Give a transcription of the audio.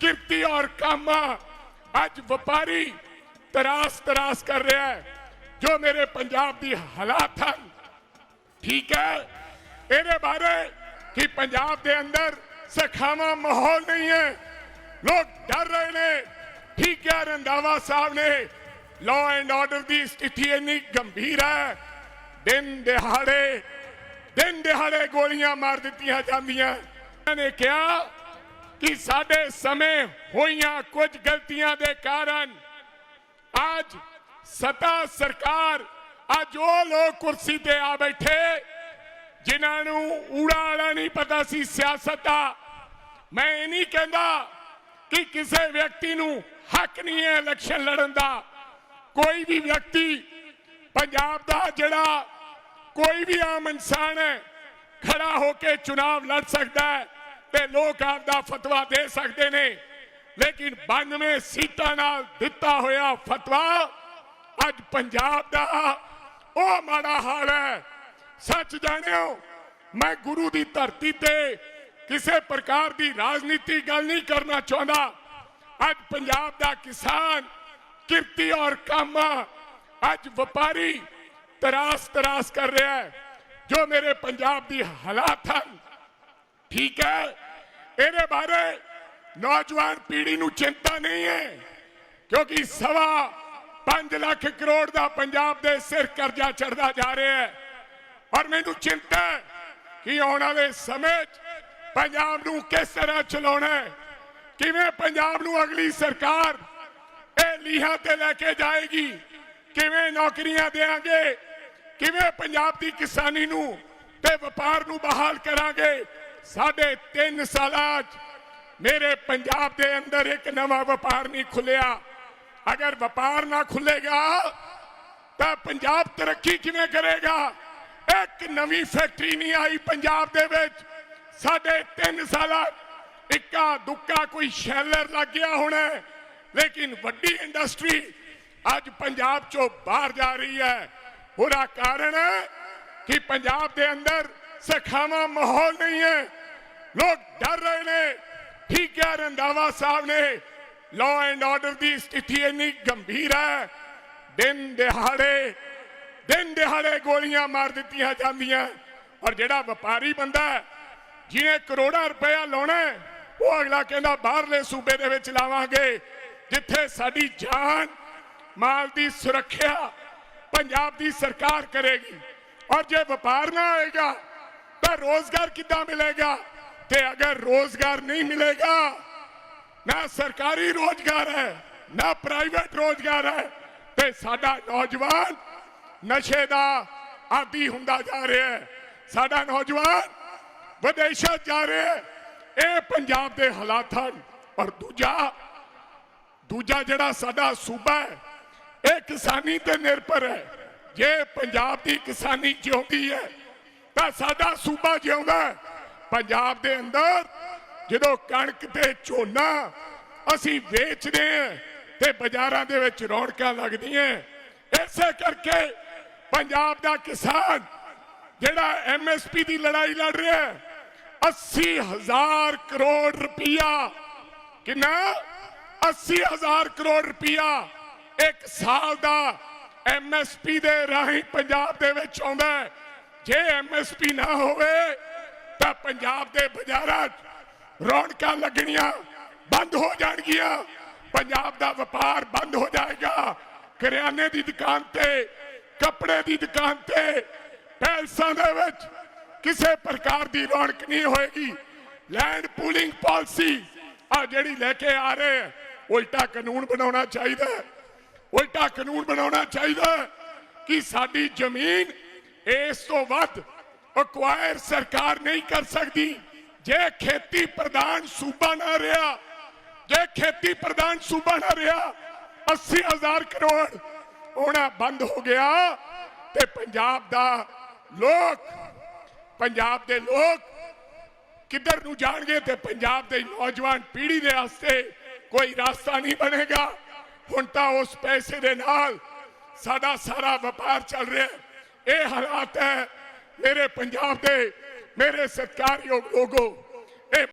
ਕਿਰਤੀ ਔਰ ਕਾਮਾ। ਅੱਜ ਵਪਾਰੀ ਤਰਾਸ ਤਰਾਸ ਕਰ ਰਿਹਾ ਹੈ। ਜੋ ਮੇਰੇ ਪੰਜਾਬ ਦੀ ਹਾਲਾਤ ਹਨ। ਠੀਕ ਹੈ। ਇਹਦੇ ਬਾਰੇ ਕਿ ਪੰਜਾਬ ਦੇ ਅੰਦਰ ਸਖਾਵਾ ਮਾਹੌਲ ਨਹੀਂ ਹੈ। ਲੋਕ ਡਰ ਰਹੇ ਨੇ। ਠੀਕ ਹੈ ਰੰਦਾਵਾ ਸਾਹਿਬ ਨੇ ਲਾਅ ਐਂਡ ਆਰਡਰ ਦੀ ਸਥਿਤੀ ਇੰਨੀ ਗੰਭੀਰ ਹੈ। ਦਿਨ ਦਿਹਾੜੇ ਦਿਨ ਦਿਹਾੜੇ ਗੋਲੀਆਂ ਮਾਰ ਦਿੱਤੀਆਂ ਜਾਂਦੀਆਂ। ਇਹਨਾਂ ਨੇ ਕਿਹਾ ਕਿ ਸਾਡੇ ਸਮੇਂ ਹੋਈਆਂ ਕੁਝ ਗਲਤੀਆਂ ਦੇ ਕਾਰਨ ਅੱਜ ਸਤਾ ਸਰਕਾਰ, ਅੱਜ ਉਹ ਲੋਕ ਕੁਰਸੀ ਤੇ ਆ ਬੈਠੇ, ਜਿਨ੍ਹਾਂ ਨੂੰ ਊੜਾ ਆੜਾ ਨਹੀਂ ਪਤਾ ਸੀ ਸਿਆਸਤ ਦਾ। ਮੈਂ ਇਹ ਨਹੀਂ ਕਹਿੰਦਾ ਕਿ ਕਿਸੇ ਵਿਅਕਤੀ ਨੂੰ ਹੱਕ ਨਹੀਂ ਹੈ ਇਲੈਕਸ਼ਨ ਲੜਨ ਦਾ। ਕੋਈ ਵੀ ਵਿਅਕਤੀ ਪੰਜਾਬ ਦਾ ਜਿਹੜਾ ਕੋਈ ਵੀ ਆਮ ਇਨਸਾਨ ਹੈ, ਖੜਾ ਹੋ ਕੇ ਚੁਣਾਵ ਲੜ ਸਕਦਾ ਹੈ। ਤੇ ਲੋਕ ਆਪ ਦਾ ਫਤਵਾ ਦੇ ਸਕਦੇ ਨੇ ਲੇਕਿਨ 92 ਸੀਟਾਂ ਨਾਲ ਦਿੱਤਾ ਹੋਇਆ ਫਤਵਾ ਅੱਜ ਪੰਜਾਬ ਦਾ ਉਹ ਮਾੜਾ ਹਾਲ ਹੈ ਸੱਚ ਜਾਣਿਓ ਮੈਂ ਗੁਰੂ ਦੀ ਧਰਤੀ ਤੇ ਕਿਸੇ ਪ੍ਰਕਾਰ ਦੀ ਰਾਜਨੀਤੀ ਗੱਲ ਨਹੀਂ ਕਰਨਾ ਚਾਹੁੰਦਾ ਅੱਜ ਪੰਜਾਬ ਦਾ ਕਿਸਾਨ ਕਿਰਤੀ ਔਰ ਕਾਮਾ ਅੱਜ ਵਪਾਰੀ ਤਰਾਸ ਤਰਾਸ ਕਰ ਰਿਹਾ ਹੈ ਜੋ ਮੇਰੇ ਪੰਜਾਬ ਦੀ ਹਾਲਾਤ ਹਨ ਠੀਕ ਹੈ? ਇਹਦੇ ਬਾਰੇ ਨੌਜਵਾਨ ਪੀੜ੍ਹੀ ਨੂੰ ਚਿੰਤਾ ਨਹੀਂ ਹੈ, ਕਿਉਂਕਿ ਸਵਾ 5 ਲੱਖ ਕਰੋੜ ਦਾ ਪੰਜਾਬ ਦੇ ਸਿਰ ਕਰਜ਼ਾ ਚੜਦਾ ਜਾ ਰਿਹਾ ਹੈ। ਔਰ ਮੈਨੂੰ ਚਿੰਤਾ ਹੈ ਕਿ ਆਉਣ ਵਾਲੇ ਸਮੇਂ 'ਚ ਪੰਜਾਬ ਨੂੰ ਕਿਸ ਤਰ੍ਹਾਂ ਚਲਾਉਣਾ ਹੈ? ਕਿਵੇਂ ਪੰਜਾਬ ਨੂੰ ਅਗਲੀ ਸਰਕਾਰ ਇਹ ਲੀਹਾਂ ਤੇ ਲੈ ਕੇ ਜਾਏਗੀ? ਕਿਵੇਂ ਨੌਕਰੀਆਂ ਦੇਾਂਗੇ ਕਿਵੇਂ ਪੰਜਾਬ ਦੀ ਕਿਸਾਨੀ ਨੂੰ ਤੇ ਵਪਾਰ ਨੂੰ ਬਹਾਲ ਕਰਾਂਗੇ? ਸਾਡੇ 3 ਸਾਲਾਂ 'ਚ ਮੇਰੇ ਪੰਜਾਬ ਦੇ ਅੰਦਰ ਇੱਕ ਨਵਾਂ ਵਪਾਰ ਨਹੀਂ ਖੁੱਲਿਆ। ਅਗਰ ਵਪਾਰ ਨਾ ਖੁੱਲੇਗਾ, ਤਾਂ ਪੰਜਾਬ ਤਰੱਕੀ ਕਿਵੇਂ ਕਰੇਗਾ? ਇੱਕ ਨਵੀਂ ਫੈਕਟਰੀ ਨਹੀਂ ਆਈ ਪੰਜਾਬ ਦੇ ਵਿੱਚ। ਸਾਡੇ 3 ਸਾਲਾਂ ਇੱਕਾ ਦੁੱਕਾ ਕੋਈ ਸ਼ੈਲਰ ਲੱਗ ਗਿਆ ਹੋਣਾ ਲੇਕਿਨ ਵੱਡੀ ਇੰਡਸਟਰੀ ਅੱਜ ਪੰਜਾਬ ਚੋਂ ਬਾਹਰ ਜਾ ਰਹੀ ਹੈ। ਉਹਦਾ ਕਾਰਨ ਕਿ ਪੰਜਾਬ ਦੇ ਅੰਦਰ ਸਖਾਵਾ ਮਾਹੌਲ ਨਹੀਂ ਹੈ। ਲੋਕ ਡਰ ਰਹੇ ਨੇ। ਠੀਕ ਹੈ ਰੰਦਾਵਾ ਸਾਹਿਬ ਨੇ ਲਾਅ ਐਂਡ ਆਰਡਰ ਦੀ ਸਥਿਤੀ ਇੰਨੀ ਗੰਭੀਰ ਹੈ। ਦਿਨ ਦਿਹਾੜੇ ਦਿਨ ਦਿਹਾੜੇ ਗੋਲੀਆਂ ਮਾਰ ਦਿੱਤੀਆਂ ਜਾਂਦੀਆਂ। ਔਰ ਜਿਹੜਾ ਵਪਾਰੀ ਬੰਦਾ ਜਿਹਨੇ ਕਰੋੜਾਂ ਰੁਪਇਆ ਲਾਉਣਾ ਉਹ ਅਗਲਾ ਕਹਿੰਦਾ, ਬਾਹਰਲੇ ਸੂਬੇ ਦੇ ਵਿੱਚ ਲਾਵਾਂਗੇ, ਜਿੱਥੇ ਸਾਡੀ ਜਾਨ, ਮਾਲ ਦੀ ਸੁਰੱਖਿਆ ਪੰਜਾਬ ਦੀ ਸਰਕਾਰ ਕਰੇਗੀ। ਔਰ ਜੇ ਵਪਾਰ ਨਾ ਹੋਏਗਾ, ਤਾਂ ਰੋਜ਼ਗਾਰ ਕਿੱਦਾਂ ਮਿਲੇਗਾ? ਤੇ ਅਗਰ ਰੋਜ਼ਗਾਰ ਨਹੀਂ ਮਿਲੇਗਾ ਨਾ ਸਰਕਾਰੀ ਰੋਜ਼ਗਾਰ ਹੈ ਨਾ ਪ੍ਰਾਈਵੇਟ ਰੋਜ਼ਗਾਰ ਹੈ ਤੇ ਸਾਡਾ ਨੌਜਵਾਨ ਨਸ਼ੇ ਦਾ ਆਦੀ ਹੁੰਦਾ ਜਾ ਰਿਹਾ ਹੈ ਸਾਡਾ ਨੌਜਵਾਨ ਵਿਦੇਸ਼ਾਂ ਜਾ ਰਿਹਾ ਹੈ ਇਹ ਪੰਜਾਬ ਦੇ ਹਾਲਾਤ ਹਨ ਔਰ ਦੂਜਾ ਦੂਜਾ ਜਿਹੜਾ ਸਾਡਾ ਸੂਬਾ ਹੈ ਇਹ ਕਿਸਾਨੀ ਤੇ ਨਿਰਭਰ ਹੈ ਜੇ ਪੰਜਾਬ ਦੀ ਕਿਸਾਨੀ ਜਿਉਂਦੀ ਹੈ ਤਾਂ ਸਾਡਾ ਸੂਬਾ ਜਿਉਂਦਾ ਹੈ ਪੰਜਾਬ ਦੇ ਅੰਦਰ ਜਦੋਂ ਕਣਕ ਤੇ ਝੋਨਾ ਅਸੀਂ ਵੇਚਦੇ ਹਾਂ ਤੇ ਬਾਜ਼ਾਰਾਂ ਦੇ ਵਿੱਚ ਰੌਣਕਾਂ ਲੱਗਦੀਆਂ ਇਸੇ ਕਰਕੇ ਪੰਜਾਬ ਦਾ ਕਿਸਾਨ ਜਿਹੜਾ ਐਮਐਸਪੀ ਦੀ ਲੜਾਈ ਲੜ ਰਿਹਾ ਹੈ 80000 ਕਰੋੜ ਰੁਪਇਆ ਕਿੰਨਾ? 80000 ਕਰੋੜ ਰੁਪਇਆ ਇੱਕ ਸਾਲ ਦਾ ਐਮਐਸਪੀ ਦੇ ਰਾਹੀਂ ਪੰਜਾਬ ਦੇ ਵਿੱਚ ਆਉਂਦਾ ਹੈ। ਜੇ ਐਮਐਸਪੀ ਨਾ ਹੋਵੇ ਤਾਂ ਪੰਜਾਬ ਦੇ ਬਾਜ਼ਾਰਾਂ 'ਚ ਰੌਣਕਾਂ ਲੱਗਣੀਆਂ ਬੰਦ ਹੋ ਜਾਣਗੀਆਂ। ਪੰਜਾਬ ਦਾ ਵਪਾਰ ਬੰਦ ਹੋ ਜਾਏਗਾ। ਕਰਿਆਨੇ ਦੀ ਦੁਕਾਨ ਤੇ ਕੱਪੜੇ ਦੀ ਦੁਕਾਨ ਤੇ ਪੈਲਸਾਂ ਦੇ ਵਿੱਚ ਕਿਸੇ ਪ੍ਰਕਾਰ ਦੀ ਰੌਣਕ ਨਹੀਂ ਹੋਏਗੀ। ਲੈਂਡ ਪੂਲਿੰਗ ਪਾਲਿਸੀ ਆ ਜਿਹੜੀ ਲੈ ਕੇ ਆ ਰਹੇ ਹੈ, ਉਲਟਾ ਕਾਨੂੰਨ ਬਣਾਉਣਾ ਚਾਹੀਦਾ ਉਲਟਾ ਕਾਨੂੰਨ ਬਣਾਉਣਾ ਚਾਹੀਦਾ ਕਿ ਸਾਡੀ ਜ਼ਮੀਨ ਇਸ ਤੋਂ ਵੱਧ ਅਕਵਾਇਰ ਸਰਕਾਰ ਨਹੀਂ ਕਰ ਸਕਦੀ। ਜੇ ਖੇਤੀ ਪ੍ਰਧਾਨ ਸੂਬਾ ਨਾ ਰਿਹਾ, ਜੇ ਖੇਤੀ ਪ੍ਰਧਾਨ ਸੂਬਾ ਨਾ ਰਿਹਾ 80000 ਕਰੋੜ ਹੋਣਾ ਬੰਦ ਹੋ ਗਿਆ ਤੇ ਪੰਜਾਬ ਦਾ ਲੋਕ, ਪੰਜਾਬ ਦੇ ਲੋਕ ਕਿੱਧਰ ਨੂੰ ਜਾਣਗੇ ਤੇ ਪੰਜਾਬ ਦੇ ਨੌਜਵਾਨ ਪੀੜ੍ਹੀ ਦੇ ਵਾਸਤੇ ਕੋਈ ਰਾਸਤਾ ਨਹੀਂ ਬਣੇਗਾ। ਹੁਣ ਤਾਂ ਉਸ ਪੈਸੇ ਦੇ ਨਾਲ ਸਾਡਾ ਸਾਰਾ ਵਪਾਰ ਚੱਲ ਰਿਹਾ। ਇਹ ਹਾਲਾਤ ਹੈ ਮੇਰੇ ਪੰਜਾਬ ਦੇ ਮੇਰੇ ਸਤਿਕਾਰਯੋਗ ਲੋਗੋ ਇਹ